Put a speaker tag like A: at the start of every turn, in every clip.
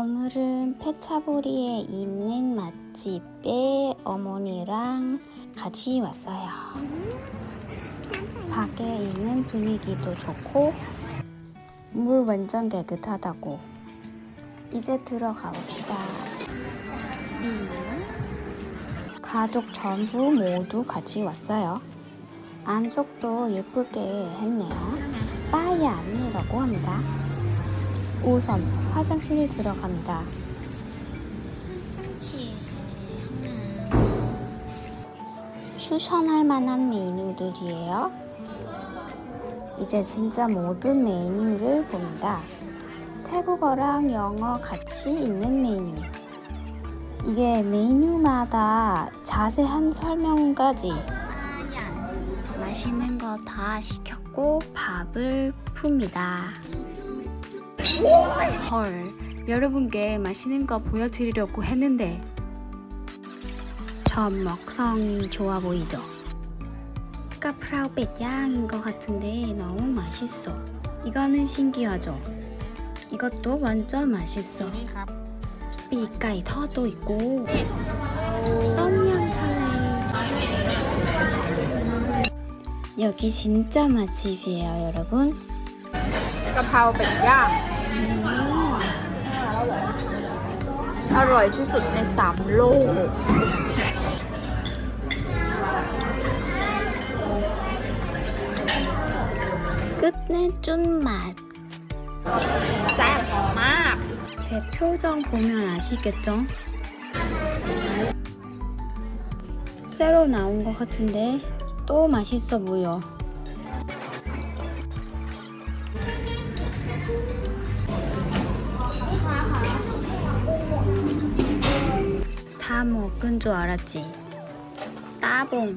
A: 오늘은 페차보리에 있는 맛집에 어머니랑 같이 왔어요. 밖에 있는 분위기도 좋고 물 완전 깨끗하다고. 이제 들어가 봅시다. 가족 전부 모두 같이 왔어요. 안쪽도 예쁘게 했네요. 빠야미라고 합니다. 우선 화장실 들어갑니다. 추천할 만한 메뉴들이에요. 이제 진짜 모든 메뉴를 봅니다. 태국어랑 영어 같이 있는 메뉴. 이게 메뉴마다 자세한 설명까지 맛있는 거 다 시켰고 밥을 풉니다. 헐, 여러분께 맛있는 거 보여드리려고 했는데 전 먹성이 좋아 보이죠? 카프라우 백양인 것 같은데 너무 맛있어. 이거는 신기하죠? 이것도 완전 맛있어. 삐까이 터도 있고 똠양 카레 여기 진짜 맛집이에요 여러분
B: 카프라우 백양 อร่อยที่สุดในสามโลก
A: 끝내준 맛.
B: แซ่บมาก
A: 제 표정 보면 아시겠죠? 새로 나온 것 같은데 또 맛있어 보여. 다 먹은 줄 알았지. 따봉.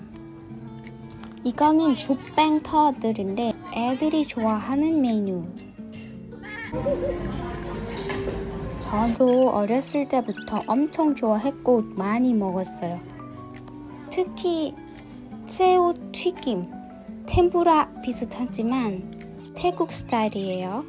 A: 이거는 주뱅 터들인데 애들이 좋아하는 메뉴. 저도 어렸을 때부터 엄청 좋아했고 많이 먹었어요. 특히 새우 튀김, 템푸라 비슷하지만 태국 스타일이에요.